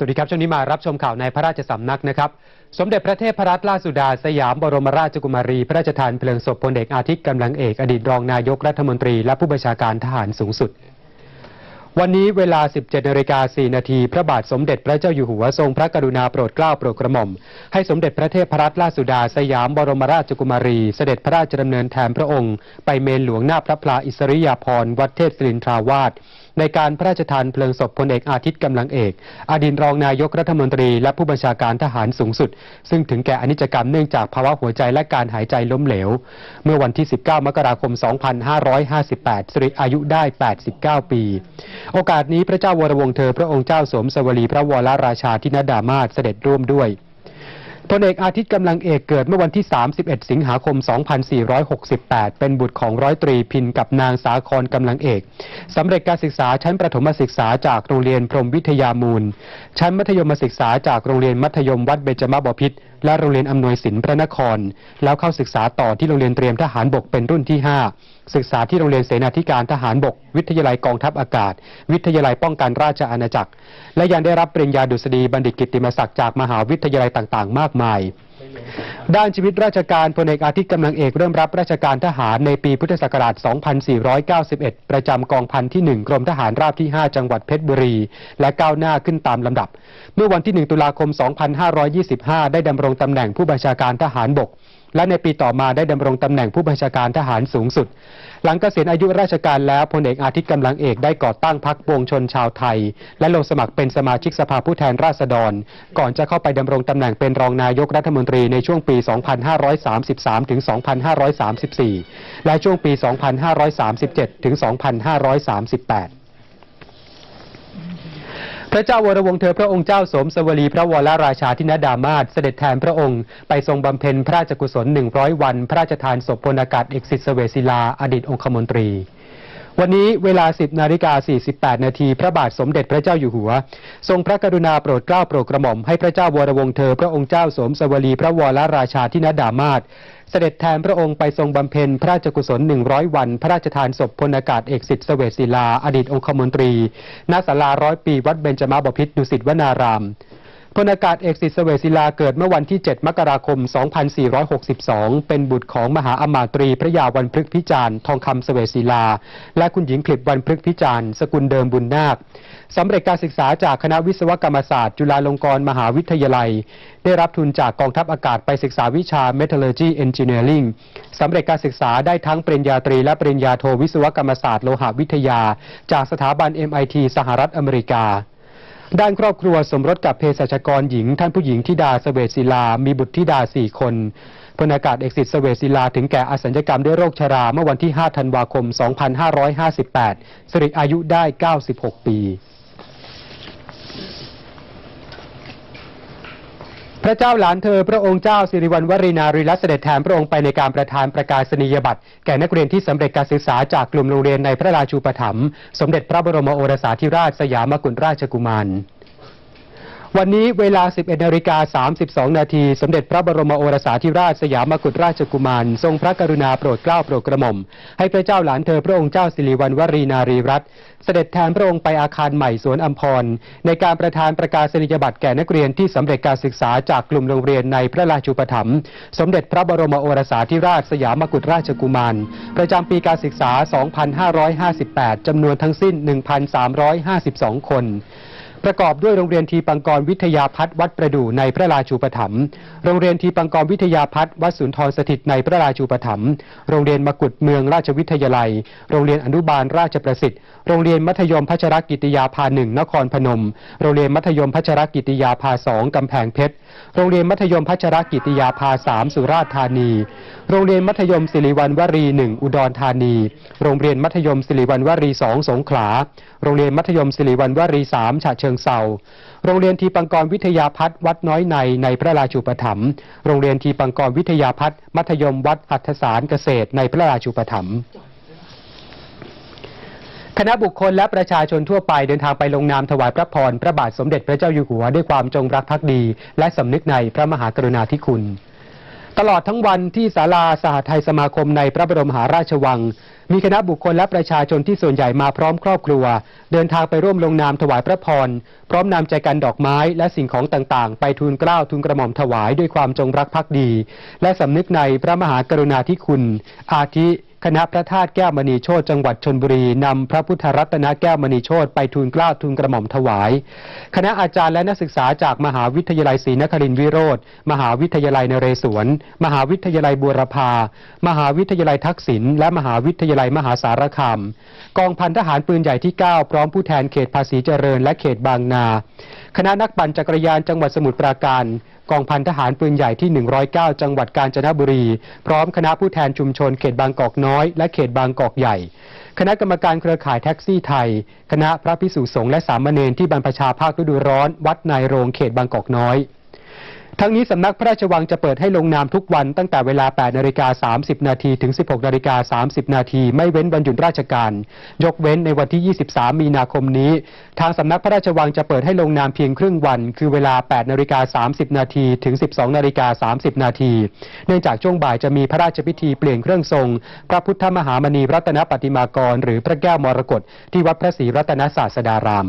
สวัสดีครับช่วงนี้มารับชมข่าวในพระราชสำนักนะครับ สมเด็จพระเทพรัตนราชสุดาสยามบรมราชกุมารี พระราชทานเพลิงศพพลเอกอาทิตย์กำลังเอกอดีตรองนายกรัฐมนตรี และผู้บัญชาการทหารสูงสุด วันนี้เวลา 17นาฬิกา4นาทีพระบาทสมเด็จพระเจ้าอยู่หัวทรงพระกรุณาโปรดเกล้าโปรดกระหม่อม ให้สมเด็จพระเทพรัตนราชสุดาสยามบรมราชกุมารี เสด็จพระราชดำเนินแทนพระองค์ ไปเมนหลวงหน้าพระพลาอิสริยาภรณ์วัดเทพศิรินทราวาส ในการพระราชทานเพลิงศพพลเอกอาทิตย์กำลังเอก อดีตรองนายกรัฐมนตรี และผู้บัญชาการทหารสูงสุด ซึ่งถึงแก่อนิจกรรมเนื่องจากภาวะหัวใจและการหายใจล้มเหลว เมื่อวันที่ 19 มกราคม 2558สิริอายุได้ 89 ปี โอกาสนี้พระเจ้าวรวงเธอพระองค์เจ้าสมสวลีพระวรราชาธินดามาศเสด็จร่วมด้วย พลเอกอาทิตย์กำลังเอกเกิดเมื่อวันที่ 31 สิงหาคม 2468 เป็นบุตรของร้อยตรีพินกับนางสาครกำลังเอกสำเร็จการศึกษาชั้นประถมศึกษาจากโรงเรียนพรมวิทยามูล ชั้นมัธยมศึกษาจากโรงเรียนมัธยมวัดเบญจมบพิตรและโรงเรียนอำนวยสินพระนคร แล้วเข้าศึกษาต่อที่โรงเรียนเตรียมทหารบกเป็นรุ่นที่ 5 ศึกษาที่โรงเรียนเสนาธิการทหารบก วิทยาลัยกองทัพอากาศ วิทยาลัยป้องกันราชอาณาจักร และยังได้รับปริญญาดุษฎีบัณฑิตกิตติมศักดิ์จากมหาวิทยาลัยต่างๆ มากมาย ด้านชีวิตราชการพลเอกอาทิตย์กำลังเอกเริ่มรับราชการทหารในปีพุทธศักราช 2491 ประจำกองพันที่ 1 กรมทหารราบที่ 5 จังหวัดเพชรบุรี และก้าวหน้าขึ้นตามลำดับ เมื่อวันที่ 1 ตุลาคม 2525 ได้ดำรงตำแหน่งผู้บัญชาการทหารบก และในปีต่อมาได้ดำรงตำแหน่งผู้บัญชาการทหารสูงสุด หลังเกษียณอายุราชการแล้วพลเอกอาทิตย์กำลังเอกได้ก่อตั้งพรรคปวงชนชาวไทย และลงสมัครเป็นสมาชิกสภาผู้แทนราษฎร ก่อนจะเข้าไปดำรงตำแหน่งเป็นรองนายกรัฐมนตรีในช่วงปี 2533 ถึง 2534 และช่วงปี 2537 ถึง 2538 ระเจ้าวรวงเธอพระองค์เจ้าสมสวลีพระวรราชาธินดามาศเสด็จแทนพระองค์ ไปทรงบำเพ็ญพระราชกุศล 100 วัน พระราชทานศพพลอากาศเอกสิทธิ์เสวศิลาอดีตองคมนตรี วันนี้เวลา 10นาฬิกา48 นาทีพระบาทสมเด็จพระเจ้าอยู่หัว ทรงพระกรุณาโปรดเกล้าโปรดกระหม่อมให้พระเจ้าวรวงเธอพระองค์เจ้าสมสวลีพระวรราชาธินดามาศ เสด็จแทนพระองค์ไปทรงบำเพ็ญพระราชกุศล 100 วัน พระราชทานศพพลอากาศเอกสิทธิ์เสวศิลา อดีตองคมนตรีณศาลาร้อยปีวัดเบญจมาบพิตรดุสิตวนาราม พลอากาศเอกสิทธิ์เสวศิลาเกิดเมื่อวันที่ 7 มกราคม 2462 เป็นบุตรของมหาอมาตรีพระยาวันพฤกษพิจารณ์ทองคำเสวศิลา และคุณหญิงผลิตวันพฤกษพิจารณ์สกุลเดิมบุญนาคสำเร็จการศึกษาจากคณะวิศวกรรมศาสตร์ จุฬาลงกรณ์มหาวิทยาลัย ได้รับทุนจากกองทัพอากาศไปศึกษาวิชา Metallurgy Engineering สำเร็จการศึกษาได้ทั้งปริญญาตรีและปริญญาโทวิศวกรรมศาสตร์โลหะวิทยา จากสถาบัน MIT สหรัฐอเมริกา ด้านครอบครัวสมรสกับเภสัชกรหญิง ท่านผู้หญิงธิดาเสวตศิลา มีบุตรธิดาสี่คนพลอากาศเอกสิทธิ์เสวตศิลาถึงแก่อสัญญกรรมด้วยโรคชรา เมื่อวันที่ 5 ธันวาคม 2558 สิริอายุได้ 96 ปี ระเจ้าหลานเธอพระองค์เจ้าสิริวัณวรีนารีรัตเสด็จแทนพระองค์ไปในการประทานประกาศนียบัตรแก่นักเรียนที่สำเร็จการศึกษาจากกลุ่มโรงเรียนในพระราชูปถัมภ์สมเด็จพระบรมโอรสาธิราชสยามกุฎราชกุมาร วันนี้เวลา 11นาฬิกา32 นาที สมเด็จพระบรมโอรสาธิราชสยามกุฎราชกุมาร ทรงพระกรุณาโปรดเกล้าโปรดกระหม่อม ให้พระเจ้าหลานเธอพระองค์เจ้าสิริวัณวรีนารีรัตน์เสด็จแทนพระองค์ไปอาคารใหม่สวนอัมพร ในการประทานประกาศนียบัตรแก่นักเรียนที่สำเร็จการศึกษาจากกลุ่มโรงเรียนในพระราชูปถัมภ์สมเด็จพระบรมโอรสาธิราชสยามกุฎราชกุมาร ประจำปีการศึกษา 2558จำนวนทั้งสิ้น 1,352 คน ประกอบด้วยโรงเรียนทีปังกรวิทยาพัฒน์วัดประดู่ในพระราชูปถัมภ์โรงเรียนทีปังกรวิทยาพัฒน์วัดสุนทรสถิตในพระราชูปถัมภ์โรงเรียนมกุฎเมืองราชวิทยาลัย โรงเรียนอนุบาลราชประสิทธิ์ โรงเรียนมัธยมพัชรกิติยาภาหนึ่งนครพนม โรงเรียนมัธยมพัชรกิติยาภาสองกำแพงเพชร โรงเรียนมัธยมพัชรกิติยาภาสามสุราษฎร์ธานี โรงเรียนมัธยมศิริวัณวรีหนึ่งอุดรธานี โรงเรียนมัธยมศิริวัณวรีสองสงขลา โรงเรียนมัธยมศิริวัณวรีสามฉะเชิงเซาโรงเรียนทีปังกรวิทยาพัฒน์วัดน้อยในในพระราชูปถัมภ์โรงเรียนทีปังกรวิทยาพัฒน์มัธยมวัดอัฐสารเกษตรในพระราชูปถัมภ์คณะบุคคลและประชาชนทั่วไปเดินทางไปลงนามถวายพระพร พระบาทสมเด็จพระเจ้าอยู่หัวด้วยความจงรักภักดี และสำนึกในพระมหากรุณาธิคุณ ตลอดทั้งวันที่ศาลาสหไทยสมาคมในพระบรมมหาราชวัง มีคณะบุคคลและประชาชนที่ส่วนใหญ่มาพร้อมครอบครัว เดินทางไปร่วมลงนามถวายพระพร พร้อมนำใจกันดอกไม้และสิ่งของต่างๆ ไปทูลเกล้าทูลกระหม่อมถวายด้วยความจงรักภักดี และสำนึกในพระมหากรุณาธิคุณ อาทิ คณะพระธาตุแก้วมณีโชตจังหวัดชนบุรีนำพระพุทธรัตนแก้วมณีโชตไปทูลเกล้าทูลกระหม่อมถวาย คณะอาจารย์และนักศึกษาจากมหาวิทยาลัยศรีนครินทรวิโรธมหาวิทยาลัยนเรศวร มหาวิทยาลัยบูรพา มหาวิทยาลัยทักษิณและมหาวิทยาลัยมหาสารคามกองพันทหารปืนใหญ่ที่ 9 พร้อมผู้แทนเขตภาษีเจริญและเขตบางนา คณะนักปั่นจักรยานจังหวัดสมุทรปราการ กองพันทหารปืนใหญ่ที่ 109 จังหวัดกาญจนบุรี พร้อมคณะผู้แทนชุมชนเขตบางกอกน้อย และเขตบางกอกใหญ่ คณะกรรมการเครือข่ายแท็กซี่ไทย คณะพระพิสุสงฆ์และสามเณรที่บรรพชาภาคฤดูร้อน วัดนายโรงเขตบางกอกน้อย ทั้งนี้สำนักพระราชวังจะเปิดให้ลงนามทุกวันตั้งแต่เวลา 8 นาฬิกา 30 นาทีถึง 16 นาฬิกา 30 นาทีไม่เว้นวันหยุดราชการ ยกเว้นในวันที่ 23 มีนาคมนี้ ทางสำนักพระราชวังจะเปิดให้ลงนามเพียงครึ่งวัน คือเวลา 8 นาฬิกา 30 นาทีถึง 12 นาฬิกา 30 นาที เนื่องจากช่วงบ่ายจะมีพระราชพิธีเปลี่ยนเครื่องทรง พระพุทธมหามณีรัตนปฏิมากร หรือพระแก้วมรกตที่วัดพระศรีรัตนศาสดาราม